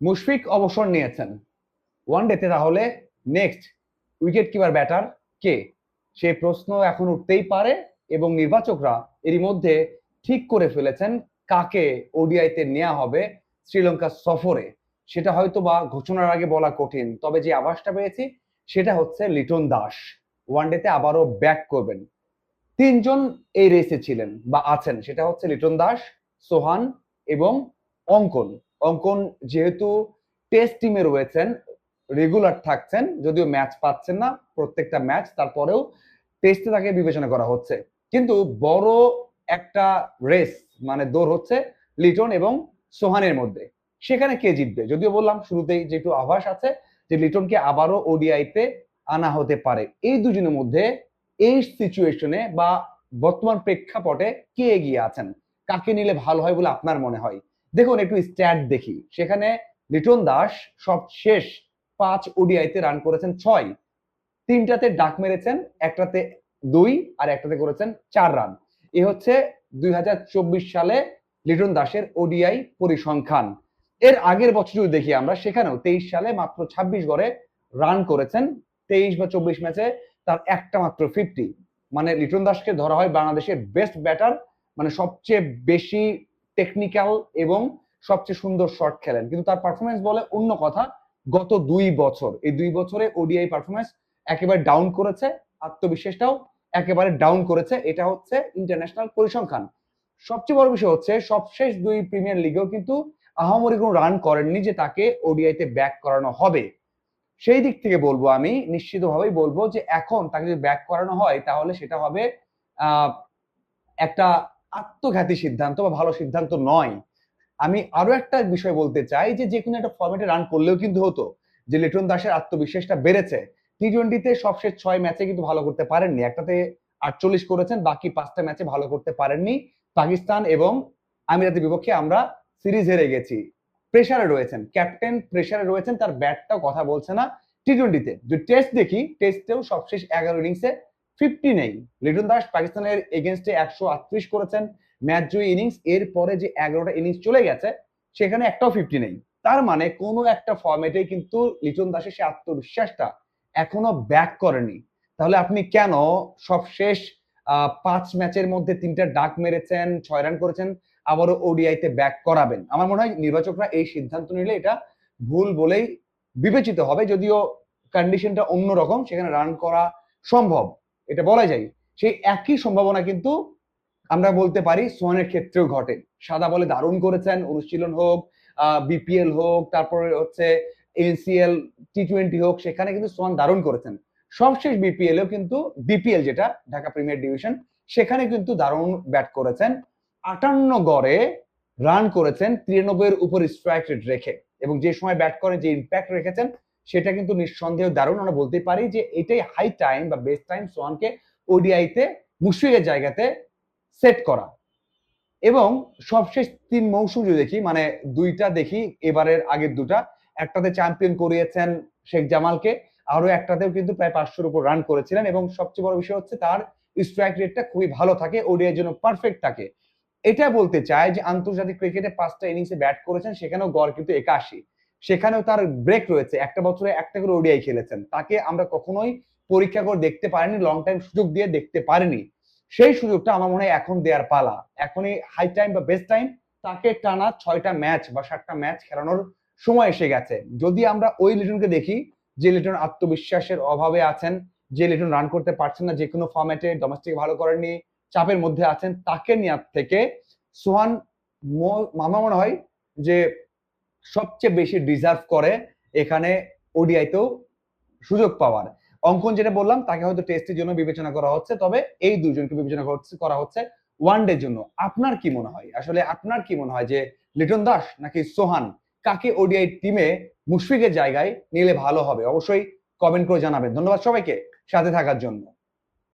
মুশফিক অবসর নিয়েছেন। ওয়ান ডেতে তাহলে নেক্সট উইকেট কিপার ব্যাটার কে? সেই প্রশ্ন এখন উঠতেই পারে এবং নির্বাচকরা এরই মধ্যে ঠিক করে ফেলেছেন কাকে ওডিআইতে নেওয়া হবে শ্রীলঙ্কা সফরে। সেটা হয়তো বা ঘোষণার আগে বলা কঠিন, তবে যে আভাসটা পেয়েছি সেটা হচ্ছে লিটন দাস। ওয়ানডেতে আবারও ব্যাক করবেন। তিনজন এই রেসে ছিলেন বা আছেন, সেটা হচ্ছে লিটন দাস, সোহান এবং অঙ্কন। অঙ্কন যেহেতু টেস্ট টিমে রয়েছেন রেগুলার থাকছেন, যদিও ম্যাচ পাচ্ছেন না, প্রত্যেকটা ম্যাচ তারপরেও টেস্টে তাকে বিবেচনা করা হচ্ছে। কিন্তু বড় একটা রেস মানে দৌড় হচ্ছে লিটন এবং সোহানের মধ্যে। সেখানে কে জিতবে? যদিও বললাম, শুরুতেই যে একটু আভাস আছে যে লিটনকে আবারও ওডিআইতে আনা হতে পারে। এই দুজনের মধ্যে এই সিচুয়েশনে বা বর্তমান প্রেক্ষাপটে কে এগিয়ে আছেন? কাকে নিলে ভালো হয় বলে আপনার মনে হয়? দেখুন, একটু স্ট্যাট দেখি। সেখানে লিটন দাস সব শেষ পাঁচ ওডিআইতে রান করেছেন ছয়। তিনটাতে ডাক মেরেছেন, একটাতে দুই আর একটাতে করেছেন চার রান এ হচ্ছে দুই সালে লিটন দাসের ওডিআই পরিসংখ্যান। এর আগের বছর যদি দেখি আমরা, সেখানেও তেইশ সালে মাত্র ছাব্বিশ গড়ে রান করেছেন, তেইশ বা চব্বিশ ম্যাচে তার একটা মাত্র ফিফটি মানে লিটন দাসকে ধরা হয় বাংলাদেশের বেস্ট ব্যাটার মানে সবচেয়ে বেশি টেকনিক্যাল এবং সবচেয়ে সুন্দর শট খেলেন। কিন্তু তার পারফরমেন্স বলে অন্য কথা, গত দুই বছর, এই দুই বছরে ওডিআই পারফরমেন্স একেবারে ডাউন করেছে, আত্মবিশ্বাসটাও একেবারে ডাউন করেছে, এটা হচ্ছে ইন্টারন্যাশনাল পরিসংখ্যান। সবচেয়ে বড় বিষয় হচ্ছে, সবশেষ দুই প্রিমিয়ার লিগেও কিন্তু আহামরি কোনো রান করেননি যে তাকে ওডিআইতে ব্যাক করানো হবে। সেই দিক থেকে বলব আমি, নিশ্চিতভাবেই বলব যে এখন তাকে যদি ব্যাক করানো হয়, তাহলে সেটা হবে একটা আত্মঘাতী সিদ্ধান্ত বা ভালো সিদ্ধান্ত নয়। আমি আরও একটা বিষয় বলতে চাই যে যে কোনো একটা ফর্মেটে রান করলেও কিন্তু হতো যে লিটন দাসের আত্মবিশ্বাসটা বেড়েছে। টি টোয়েন্টিতে সবশেষ ছয় ম্যাচে কিন্তু ভালো করতে পারেননি। একটাতে আটচল্লিশ করেছেন, বাকি পাঁচটা ম্যাচে ভালো করতে পারেননি। পাকিস্তান এবং আমিরাতের বিপক্ষে আমরা সিরিজ হেরে গেছি। প্রেসারে রয়েছেন ক্যাপ্টেন প্রেসারে রয়েছেন, তার ব্যাটটাও কথা বলছে না টি টোয়েন্টিতে যদি টেস্ট দেখি টেস্টেও সবশেষ এগারো ইনিংসে ফিফটি নেই। লিটন দাস পাকিস্তানের এগেনস্টে একশো আটত্রিশ করেছেন। ম্যাচ জয়ী ইনিংস এর পরে যে এগারোটা ইনিংস চলে গেছে, সেখানে একটাও ফিফটি নেই। তার মানে কোনো একটা ফর্মেটে কিন্তু লিটন দাসের সে আত্মবিশ্বাসটা এখনও ব্যাক করেনি। তাহলে আপনি কেন সবশেষ পাঁচ ম্যাচের মধ্যে তিনটা ডাক মেরেছেন, ছয় রান করেছেন, আবারও ওডিআইতে ব্যাক করাবেন? আমার মনে হয় নির্বাচকরা এই সিদ্ধান্ত নিলে এটা ভুল বলেই বিবেচিত হবে, যদিও কন্ডিশনটা অন্যরকম, সেখানে রান করা সম্ভব। এটা বলা যায়, সেই একই সম্ভাবনা কিন্তু আমরা বলতে পারি সোহানের ক্ষেত্রেও ঘটে। সাদা বলে দারুণ করেছেন, অনুশীলন হোক বিপিএল হোক, তারপরে হচ্ছে এনসিএল টি টোয়েন্টি হোক, সেখানে কিন্তু সোহান দারুণ করেছেন। সবশেষ বিপিএল এও কিন্তু বিপিএল যেটা, ঢাকা প্রিমিয়ার ডিভিশন সেখানে কিন্তু দারুণ ব্যাট করেছেন। আটান্ন গড়ে রান করেছেন তিরানব্বই এর উপর স্ট্রাইক রেট রেখে এবং যে সময় ব্যাট করে যে ইম্প্যাক্ট রেখেছেন সেটা কিন্তু নিঃসন্দেহ দারুণ। আমরা বলতে পারি যে এটাই হাই টাইম বা বেস্ট টাইম সোহানকে ওডিআইতে মুশফিকের জায়গাতে সেট করা। এবং সবশেষ তিন মৌসুম যদি দেখি মানে দুইটা দেখি, এবারের আগের দুটা, একটাতে চ্যাম্পিয়ন করিয়েছেন শেখ জামালকে আরও একটাতেও কিন্তু প্রায় পাঁচশোর উপর রান করেছিলেন এবং সবচেয়ে বড় বিষয় হচ্ছে তার স্ট্রাইক রেটটা খুবই ভালো থাকে ওডিআই জন্য পারফেক্ট থাকে। এটা বলতে চায় যে আন্তর্জাতিক ক্রিকেটে পাঁচটা ইনিংসে ব্যাট করেছেন, সেখানেও গড় কিন্তু একাশি। সেখানেও তার ব্রেক রয়েছে। একটা বছরে একটা করে ওডিআই খেলেছেন। তাকে আমরা কখনোই পরীক্ষা করে দেখতে পারিনি লং টাইম সুযোগ দিয়ে দেখতে পারিনি। সেই সুযোগটা আমার মনে হয় এখন দেওয়ার পালা। এখনই হাই টাইম বা বেস্ট টাইম তাকে টানা ছয়টা ম্যাচ বা সাতটা ম্যাচ খেলানোর সময় এসে গেছে। যদি আমরা ওই লিটনকে দেখি, যে লিটন আত্মবিশ্বাসের অভাবে আছেন, যে লিটন রান করতে পারছেন না, যে কোনো ফর্ম্যাটে ডোমেস্টিক ভালো করেননি, চাপের মধ্যে আছেন, তাকে নেওয়ার থেকে সোহান মামা মনে হয় যে সবচেয়ে বেশি ডিজার্ভ করে এখানে ওডিআইতেও সুযোগ পাওয়ার। অঙ্কন যেটা বললাম, তাকে হয়তো টেস্টের জন্য বিবেচনা করা হচ্ছে, তবে এই দুজনকে বিবেচনা করা হচ্ছে ওয়ান ডের জন্য। আপনার কি মনে হয়? আসলে আপনার কি মনে হয় যে লিটন দাস নাকি সোহান, কাকে ওডিআই টিমে মুশফিকের জায়গায় নিলে ভালো হবে? অবশ্যই কমেন্ট করে জানাবেন। ধন্যবাদ সবাইকে, সাথে থাকার জন্য।